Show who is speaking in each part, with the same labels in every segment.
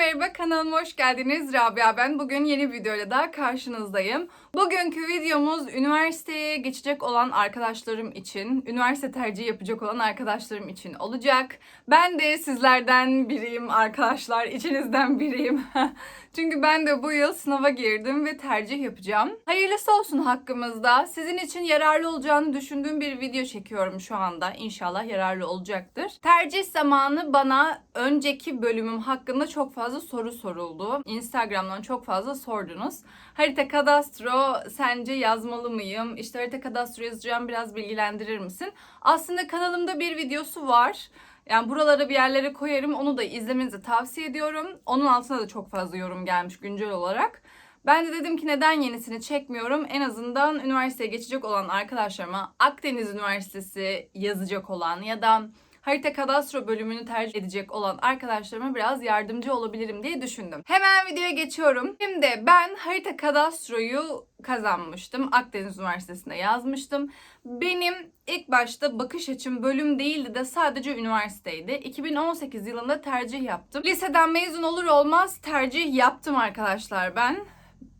Speaker 1: merhaba kanalıma hoş geldiniz. Rabia ben. Bugün yeni bir videoyla daha karşınızdayım. Bugünkü videomuz üniversiteye geçecek olan arkadaşlarım için, üniversite tercihi yapacak olan arkadaşlarım için olacak. Ben de sizlerden biriyim arkadaşlar, içinizden biriyim. Çünkü ben de bu yıl sınava girdim ve tercih yapacağım. Hayırlısı olsun hakkımızda. Sizin için yararlı olacağını düşündüğüm bir video çekiyorum şu anda. İnşallah yararlı olacaktır. Tercih zamanı bana önceki bölümüm hakkında çok fazla soru soruldu. Instagram'dan çok fazla sordunuz. Harita kadastro sence yazmalı mıyım? İşte harita kadastro yazacağım biraz bilgilendirir misin? Aslında kanalımda bir videosu var. Yani buralara bir yerlere koyarım. Onu da izlemenizi tavsiye ediyorum. Onun altına da çok fazla yorum gelmiş güncel olarak. Ben de dedim ki neden yenisini çekmiyorum? En azından üniversiteye geçecek olan arkadaşlarıma Akdeniz Üniversitesi yazacak olan ya da harita kadastro bölümünü tercih edecek olan arkadaşlarıma biraz yardımcı olabilirim diye düşündüm. Hemen videoya geçiyorum. Şimdi ben harita kadastroyu kazanmıştım. Akdeniz Üniversitesi'nde yazmıştım. Benim ilk başta bakış açım bölüm değildi de sadece üniversiteydi. 2018 yılında tercih yaptım. Liseden mezun olur olmaz tercih yaptım arkadaşlar ben.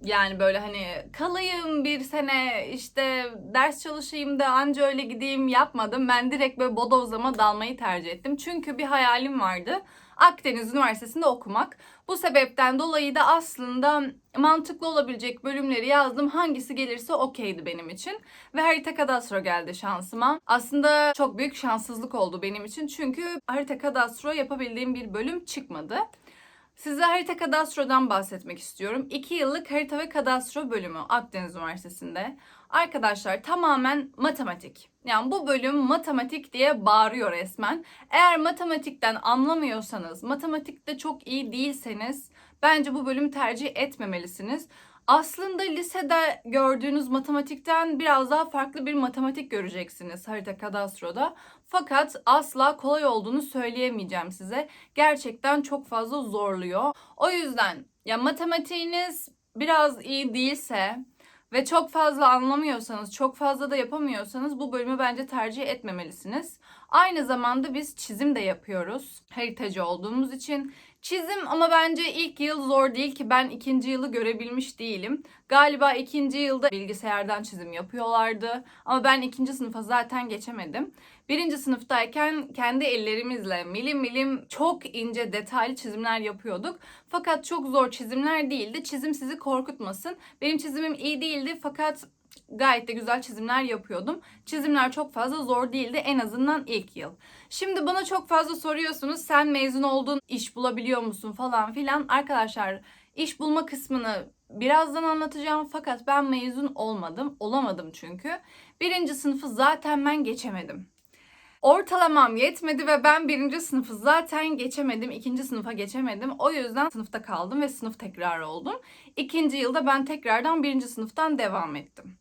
Speaker 1: Yani böyle hani kalayım bir sene işte ders çalışayım da anca öyle gideyim yapmadım. Ben direkt böyle bodozlama dalmayı tercih ettim. Çünkü bir hayalim vardı. Akdeniz Üniversitesi'nde okumak. Bu sebepten dolayı da aslında mantıklı olabilecek bölümleri yazdım. Hangisi gelirse okeydi benim için. Ve harita kadastro geldi şansıma. Aslında çok büyük şanssızlık oldu benim için. Çünkü harita kadastro yapabildiğim bir bölüm çıkmadı. Size harita kadastrodan bahsetmek istiyorum. 2 yıllık harita ve kadastro bölümü Akdeniz Üniversitesi'nde. Arkadaşlar tamamen matematik. Yani bu bölüm matematik diye bağırıyor resmen. Eğer matematikten anlamıyorsanız, matematikte çok iyi değilseniz bence bu bölümü tercih etmemelisiniz. Aslında lisede gördüğünüz matematikten biraz daha farklı bir matematik göreceksiniz harita kadastroda. Fakat asla kolay olduğunu söyleyemeyeceğim size. Gerçekten çok fazla zorluyor. O yüzden ya matematiğiniz biraz iyi değilse ve çok fazla anlamıyorsanız, çok fazla da yapamıyorsanız bu bölümü bence tercih etmemelisiniz. Aynı zamanda biz çizim de yapıyoruz. Haritacı olduğumuz için. Çizim ama bence ilk yıl zor değil ki ben ikinci yılı görebilmiş değilim. Galiba ikinci yılda bilgisayardan çizim yapıyorlardı. Ama ben ikinci sınıfa zaten geçemedim. Birinci sınıftayken kendi ellerimizle milim milim çok ince detaylı çizimler yapıyorduk. Fakat çok zor çizimler değildi. Çizim sizi korkutmasın. Benim çizimim iyi değildi fakat gayet de güzel çizimler yapıyordum. Çizimler çok fazla zor değildi en azından ilk yıl. Şimdi bana çok fazla soruyorsunuz sen mezun oldun iş bulabiliyor musun falan filan. Arkadaşlar iş bulma kısmını birazdan anlatacağım fakat ben mezun olmadım. Olamadım çünkü. Birinci sınıfı zaten ben geçemedim. Ortalamam yetmedi ve ben birinci sınıfı zaten geçemedim. ikinci sınıfa geçemedim. O yüzden sınıfta kaldım ve sınıf tekrarı oldum. İkinci yılda ben tekrardan birinci sınıftan devam ettim.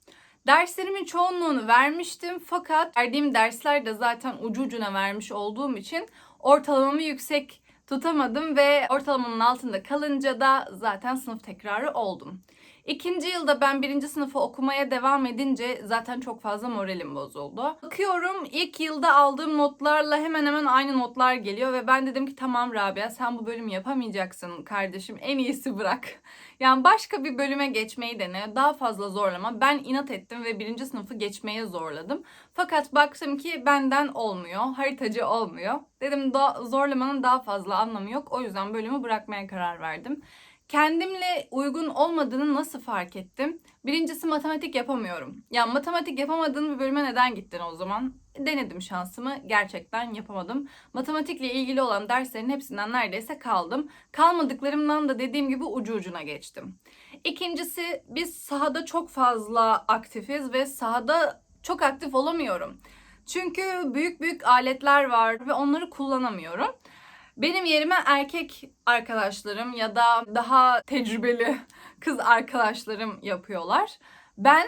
Speaker 1: Derslerimin çoğunluğunu vermiştim fakat verdiğim dersler de zaten ucu ucuna vermiş olduğum için ortalamamı yüksek tutamadım ve ortalamamın altında kalınca da zaten sınıf tekrarı oldum. İkinci yılda ben birinci sınıfı okumaya devam edince zaten çok fazla moralim bozuldu. Bakıyorum ilk yılda aldığım notlarla hemen hemen aynı notlar geliyor ve ben dedim ki tamam Rabia sen bu bölümü yapamayacaksın kardeşim en iyisi bırak. Yani başka bir bölüme geçmeyi dene daha fazla zorlama. Ben inat ettim ve birinci sınıfı geçmeye zorladım. Fakat baktım ki benden olmuyor haritacı olmuyor. Dedim da zorlamanın daha fazla anlamı yok o yüzden bölümü bırakmaya karar verdim kendimle uygun olmadığını nasıl fark ettim? Birincisi matematik yapamıyorum. Ya matematik yapamadığın bir bölüme neden gittin o zaman? Denedim şansımı. Gerçekten yapamadım. Matematikle ilgili olan derslerin hepsinden neredeyse kaldım. Kalmadıklarımdan da dediğim gibi ucu ucuna geçtim. İkincisi biz sahada çok fazla aktifiz ve sahada çok aktif olamıyorum. Çünkü büyük büyük aletler var ve onları kullanamıyorum. Benim yerime erkek arkadaşlarım ya da daha tecrübeli kız arkadaşlarım yapıyorlar. Ben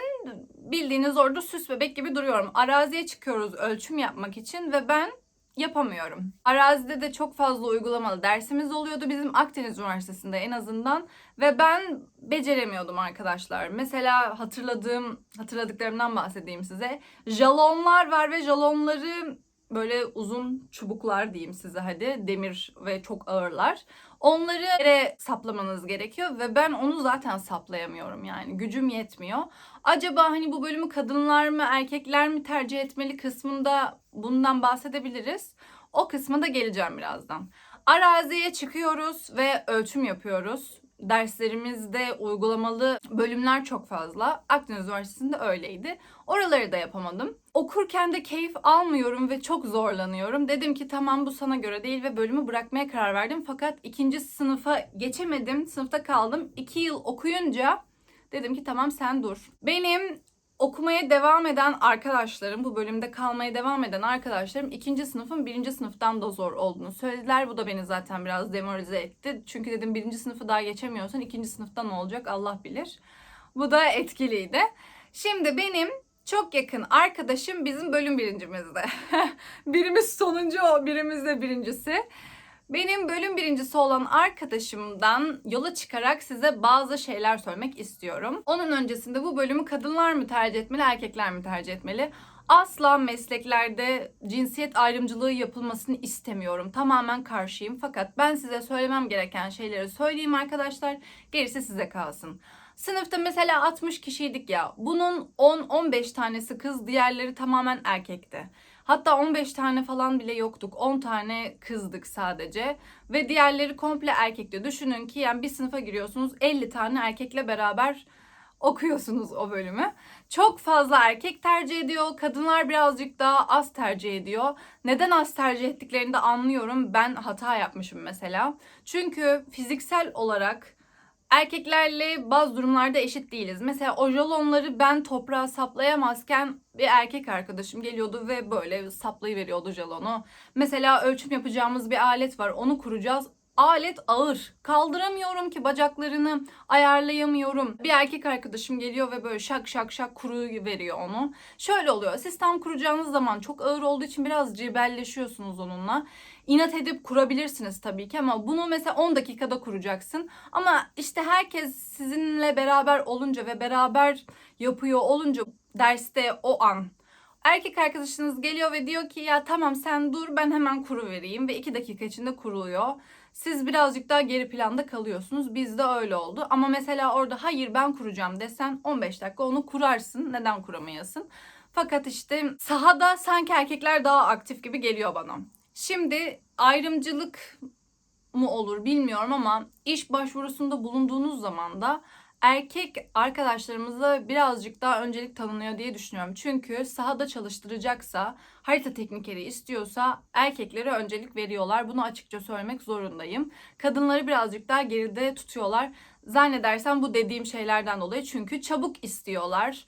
Speaker 1: bildiğiniz orada süs bebek gibi duruyorum. Araziye çıkıyoruz ölçüm yapmak için ve ben yapamıyorum. Arazide de çok fazla uygulamalı dersimiz oluyordu bizim Akdeniz Üniversitesi'nde en azından ve ben beceremiyordum arkadaşlar. Mesela hatırladığım, hatırladıklarımdan bahsedeyim size. Jalonlar var ve jalonları böyle uzun çubuklar diyeyim size hadi demir ve çok ağırlar. Onları yere saplamanız gerekiyor ve ben onu zaten saplayamıyorum yani gücüm yetmiyor. Acaba hani bu bölümü kadınlar mı erkekler mi tercih etmeli kısmında bundan bahsedebiliriz. O kısma da geleceğim birazdan. Araziye çıkıyoruz ve ölçüm yapıyoruz. Derslerimizde uygulamalı bölümler çok fazla. Akdeniz Üniversitesi'nde öyleydi. Oraları da yapamadım. Okurken de keyif almıyorum ve çok zorlanıyorum. Dedim ki tamam bu sana göre değil ve bölümü bırakmaya karar verdim. Fakat ikinci sınıfa geçemedim. Sınıfta kaldım. İki yıl okuyunca dedim ki tamam sen dur. Benim okumaya devam eden arkadaşlarım, bu bölümde kalmaya devam eden arkadaşlarım ikinci sınıfın birinci sınıftan da zor olduğunu söylediler. Bu da beni zaten biraz demoralize etti. Çünkü dedim birinci sınıfı daha geçemiyorsan ikinci sınıfta ne olacak Allah bilir. Bu da etkiliydi. Şimdi benim çok yakın arkadaşım bizim bölüm birincimizde. birimiz sonuncu o, birimiz de birincisi. Benim bölüm birincisi olan arkadaşımdan yola çıkarak size bazı şeyler söylemek istiyorum. Onun öncesinde bu bölümü kadınlar mı tercih etmeli, erkekler mi tercih etmeli? Asla mesleklerde cinsiyet ayrımcılığı yapılmasını istemiyorum. Tamamen karşıyım. Fakat ben size söylemem gereken şeyleri söyleyeyim arkadaşlar. Gerisi size kalsın. Sınıfta mesela 60 kişiydik ya. Bunun 10-15 tanesi kız, diğerleri tamamen erkekti. Hatta 15 tane falan bile yoktuk. 10 tane kızdık sadece. Ve diğerleri komple erkekti. Düşünün ki yani bir sınıfa giriyorsunuz 50 tane erkekle beraber okuyorsunuz o bölümü. Çok fazla erkek tercih ediyor. Kadınlar birazcık daha az tercih ediyor. Neden az tercih ettiklerini de anlıyorum. Ben hata yapmışım mesela. Çünkü fiziksel olarak erkeklerle bazı durumlarda eşit değiliz. Mesela o jalonları ben toprağa saplayamazken bir erkek arkadaşım geliyordu ve böyle saplayıveriyordu jalonu. Mesela ölçüm yapacağımız bir alet var. Onu kuracağız. Alet ağır. Kaldıramıyorum ki bacaklarını ayarlayamıyorum. Bir erkek arkadaşım geliyor ve böyle şak şak şak kuru veriyor onu. Şöyle oluyor. Siz tam kuracağınız zaman çok ağır olduğu için biraz cebelleşiyorsunuz onunla. İnat edip kurabilirsiniz tabii ki ama bunu mesela 10 dakikada kuracaksın. Ama işte herkes sizinle beraber olunca ve beraber yapıyor olunca derste o an erkek arkadaşınız geliyor ve diyor ki ya tamam sen dur ben hemen kuru vereyim ve 2 dakika içinde kuruluyor. Siz birazcık daha geri planda kalıyorsunuz. Bizde öyle oldu. Ama mesela orada hayır ben kuracağım desen 15 dakika onu kurarsın. Neden kuramayasın? Fakat işte sahada sanki erkekler daha aktif gibi geliyor bana. Şimdi ayrımcılık mı olur bilmiyorum ama iş başvurusunda bulunduğunuz zaman da erkek arkadaşlarımıza birazcık daha öncelik tanınıyor diye düşünüyorum. Çünkü sahada çalıştıracaksa, harita teknikeri istiyorsa erkeklere öncelik veriyorlar. Bunu açıkça söylemek zorundayım. Kadınları birazcık daha geride tutuyorlar. Zannedersem bu dediğim şeylerden dolayı çünkü çabuk istiyorlar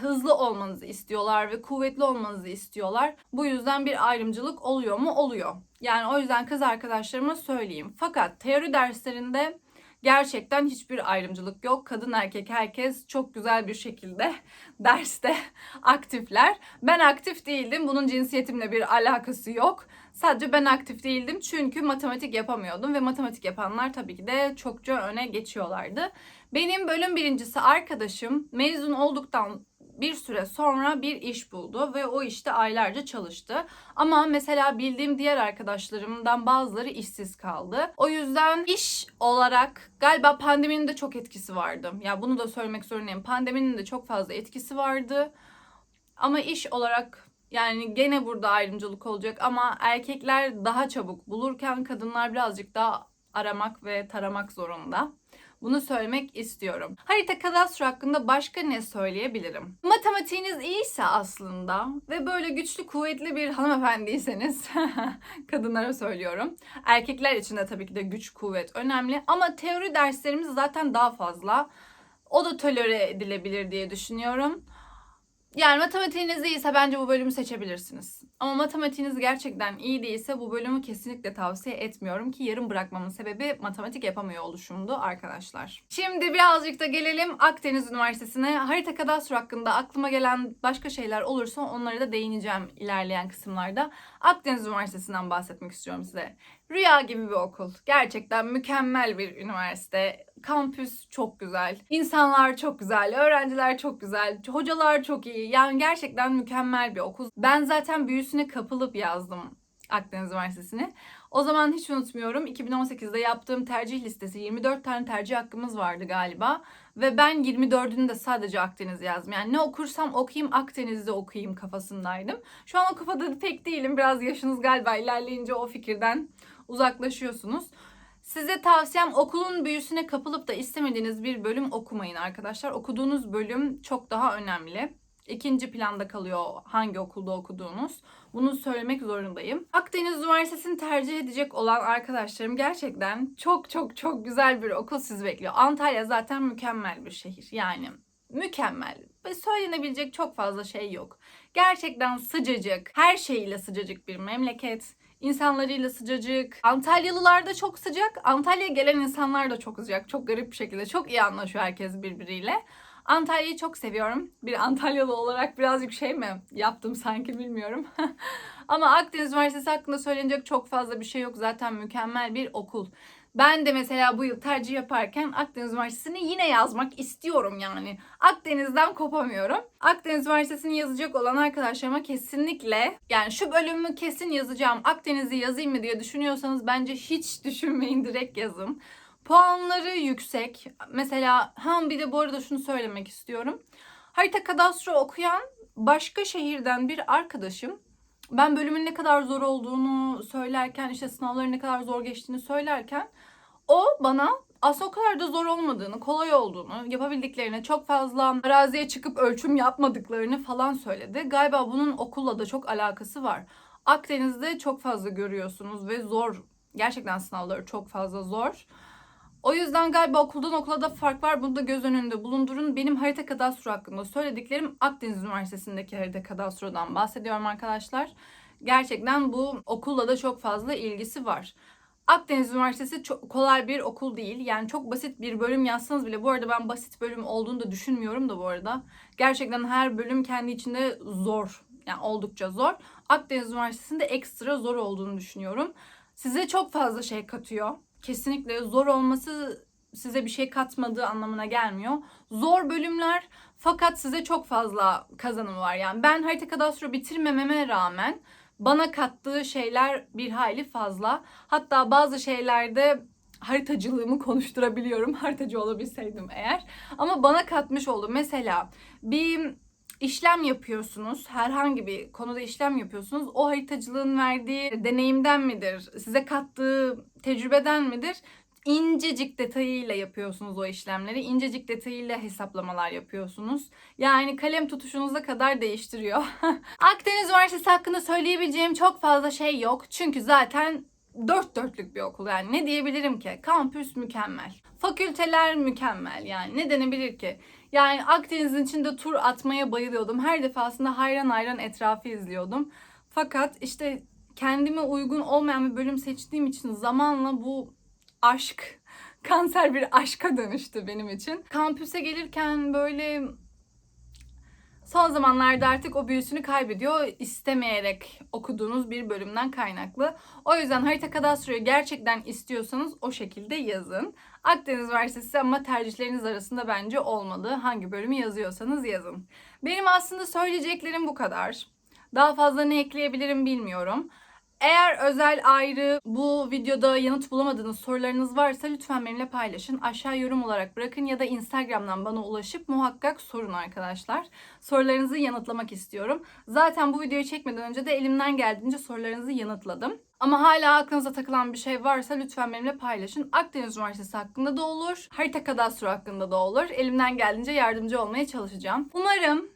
Speaker 1: hızlı olmanızı istiyorlar ve kuvvetli olmanızı istiyorlar. Bu yüzden bir ayrımcılık oluyor mu? Oluyor. Yani o yüzden kız arkadaşlarıma söyleyeyim. Fakat teori derslerinde gerçekten hiçbir ayrımcılık yok. Kadın erkek herkes çok güzel bir şekilde derste aktifler. Ben aktif değildim. Bunun cinsiyetimle bir alakası yok. Sadece ben aktif değildim çünkü matematik yapamıyordum ve matematik yapanlar tabii ki de çokça öne geçiyorlardı. Benim bölüm birincisi arkadaşım mezun olduktan bir süre sonra bir iş buldu ve o işte aylarca çalıştı. Ama mesela bildiğim diğer arkadaşlarımdan bazıları işsiz kaldı. O yüzden iş olarak galiba pandeminin de çok etkisi vardı. Ya bunu da söylemek zorundayım. Pandeminin de çok fazla etkisi vardı. Ama iş olarak yani gene burada ayrımcılık olacak ama erkekler daha çabuk bulurken kadınlar birazcık daha aramak ve taramak zorunda. Bunu söylemek istiyorum. Harita kadastro hakkında başka ne söyleyebilirim? Matematiğiniz iyiyse aslında ve böyle güçlü kuvvetli bir hanımefendiyseniz kadınlara söylüyorum. Erkekler için de tabii ki de güç kuvvet önemli ama teori derslerimiz zaten daha fazla. O da tolere edilebilir diye düşünüyorum. Yani matematiğiniz iyiyse bence bu bölümü seçebilirsiniz. Ama matematiğiniz gerçekten iyi değilse bu bölümü kesinlikle tavsiye etmiyorum ki yarım bırakmamın sebebi matematik yapamıyor oluşumdu arkadaşlar. Şimdi birazcık da gelelim Akdeniz Üniversitesi'ne. Harita kadastro hakkında aklıma gelen başka şeyler olursa onlara da değineceğim ilerleyen kısımlarda. Akdeniz Üniversitesi'nden bahsetmek istiyorum size. Rüya gibi bir okul. Gerçekten mükemmel bir üniversite. Kampüs çok güzel. İnsanlar çok güzel. Öğrenciler çok güzel. Hocalar çok iyi. Yani gerçekten mükemmel bir okul. Ben zaten büyüsüne kapılıp yazdım Akdeniz Üniversitesi'ni. O zaman hiç unutmuyorum 2018'de yaptığım tercih listesi 24 tane tercih hakkımız vardı galiba. Ve ben 24'ünü de sadece Akdeniz yazdım. Yani ne okursam okuyayım Akdeniz'de okuyayım kafasındaydım. Şu an o kafada pek değilim. Biraz yaşınız galiba ilerleyince o fikirden uzaklaşıyorsunuz. Size tavsiyem okulun büyüsüne kapılıp da istemediğiniz bir bölüm okumayın arkadaşlar. Okuduğunuz bölüm çok daha önemli. İkinci planda kalıyor hangi okulda okuduğunuz. Bunu söylemek zorundayım. Akdeniz Üniversitesi'ni tercih edecek olan arkadaşlarım gerçekten çok çok çok güzel bir okul sizi bekliyor. Antalya zaten mükemmel bir şehir. Yani mükemmel. Söylenebilecek çok fazla şey yok. Gerçekten sıcacık, her şeyiyle sıcacık bir memleket. İnsanlarıyla sıcacık. Antalyalılar da çok sıcak. Antalya'ya gelen insanlar da çok sıcak. Çok garip bir şekilde. Çok iyi anlaşıyor herkes birbiriyle. Antalya'yı çok seviyorum. Bir Antalyalı olarak birazcık şey mi yaptım sanki bilmiyorum. Ama Akdeniz Üniversitesi hakkında söylenecek çok fazla bir şey yok. Zaten mükemmel bir okul. Ben de mesela bu yıl tercih yaparken Akdeniz Üniversitesi'ni yine yazmak istiyorum yani. Akdeniz'den kopamıyorum. Akdeniz Üniversitesi'ni yazacak olan arkadaşlarıma kesinlikle yani şu bölümü kesin yazacağım Akdeniz'i yazayım mı diye düşünüyorsanız bence hiç düşünmeyin direkt yazın. Puanları yüksek. Mesela hem bir de bu arada şunu söylemek istiyorum. Harita kadastro okuyan başka şehirden bir arkadaşım ben bölümün ne kadar zor olduğunu söylerken işte sınavların ne kadar zor geçtiğini söylerken o bana aslında o kadar da zor olmadığını, kolay olduğunu, yapabildiklerini, çok fazla araziye çıkıp ölçüm yapmadıklarını falan söyledi. Galiba bunun okulla da çok alakası var. Akdeniz'de çok fazla görüyorsunuz ve zor. Gerçekten sınavları çok fazla zor. O yüzden galiba okuldan okula da fark var. Bunu da göz önünde bulundurun. Benim harita kadastro hakkında söylediklerim Akdeniz Üniversitesi'ndeki harita kadastrodan bahsediyorum arkadaşlar. Gerçekten bu okulla da çok fazla ilgisi var. Akdeniz Üniversitesi çok kolay bir okul değil. Yani çok basit bir bölüm yazsanız bile bu arada ben basit bölüm olduğunu da düşünmüyorum da bu arada. Gerçekten her bölüm kendi içinde zor. Yani oldukça zor. Akdeniz Üniversitesi'nde ekstra zor olduğunu düşünüyorum. Size çok fazla şey katıyor kesinlikle zor olması size bir şey katmadığı anlamına gelmiyor. Zor bölümler fakat size çok fazla kazanımı var. Yani ben harita kadastro bitirmememe rağmen bana kattığı şeyler bir hayli fazla. Hatta bazı şeylerde haritacılığımı konuşturabiliyorum. Haritacı olabilseydim eğer. Ama bana katmış oldu. Mesela bir işlem yapıyorsunuz. Herhangi bir konuda işlem yapıyorsunuz. O haritacılığın verdiği deneyimden midir? Size kattığı tecrübeden midir? incecik detayıyla yapıyorsunuz o işlemleri. incecik detayıyla hesaplamalar yapıyorsunuz. Yani kalem tutuşunuza kadar değiştiriyor. Akdeniz Üniversitesi hakkında söyleyebileceğim çok fazla şey yok. Çünkü zaten dört dörtlük bir okul yani ne diyebilirim ki? Kampüs mükemmel. Fakülteler mükemmel yani ne denebilir ki? Yani Akdeniz'in içinde tur atmaya bayılıyordum. Her defasında hayran hayran etrafı izliyordum. Fakat işte kendime uygun olmayan bir bölüm seçtiğim için zamanla bu aşk, kanser bir aşka dönüştü benim için. Kampüse gelirken böyle son zamanlarda artık o büyüsünü kaybediyor istemeyerek okuduğunuz bir bölümden kaynaklı. O yüzden harita kadastroyu gerçekten istiyorsanız o şekilde yazın. Akdeniz Üniversitesi ama tercihleriniz arasında bence olmalı. Hangi bölümü yazıyorsanız yazın. Benim aslında söyleyeceklerim bu kadar. Daha fazla ne ekleyebilirim bilmiyorum. Eğer özel ayrı bu videoda yanıt bulamadığınız sorularınız varsa lütfen benimle paylaşın. Aşağı yorum olarak bırakın ya da Instagram'dan bana ulaşıp muhakkak sorun arkadaşlar. Sorularınızı yanıtlamak istiyorum. Zaten bu videoyu çekmeden önce de elimden geldiğince sorularınızı yanıtladım. Ama hala aklınıza takılan bir şey varsa lütfen benimle paylaşın. Akdeniz Üniversitesi hakkında da olur, harita kadastro hakkında da olur. Elimden geldiğince yardımcı olmaya çalışacağım. Umarım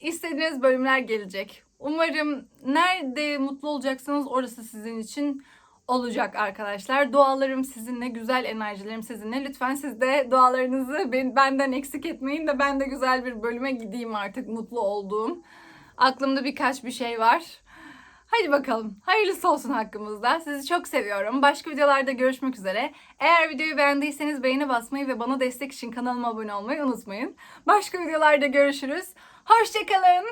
Speaker 1: istediğiniz bölümler gelecek. Umarım nerede mutlu olacaksanız orası sizin için olacak arkadaşlar. Dualarım sizinle, güzel enerjilerim sizinle. Lütfen siz de dualarınızı benden eksik etmeyin de ben de güzel bir bölüme gideyim artık mutlu olduğum. Aklımda birkaç bir şey var. Hadi bakalım. Hayırlısı olsun hakkımızda. Sizi çok seviyorum. Başka videolarda görüşmek üzere. Eğer videoyu beğendiyseniz beğeni basmayı ve bana destek için kanalıma abone olmayı unutmayın. Başka videolarda görüşürüz. Hoşçakalın.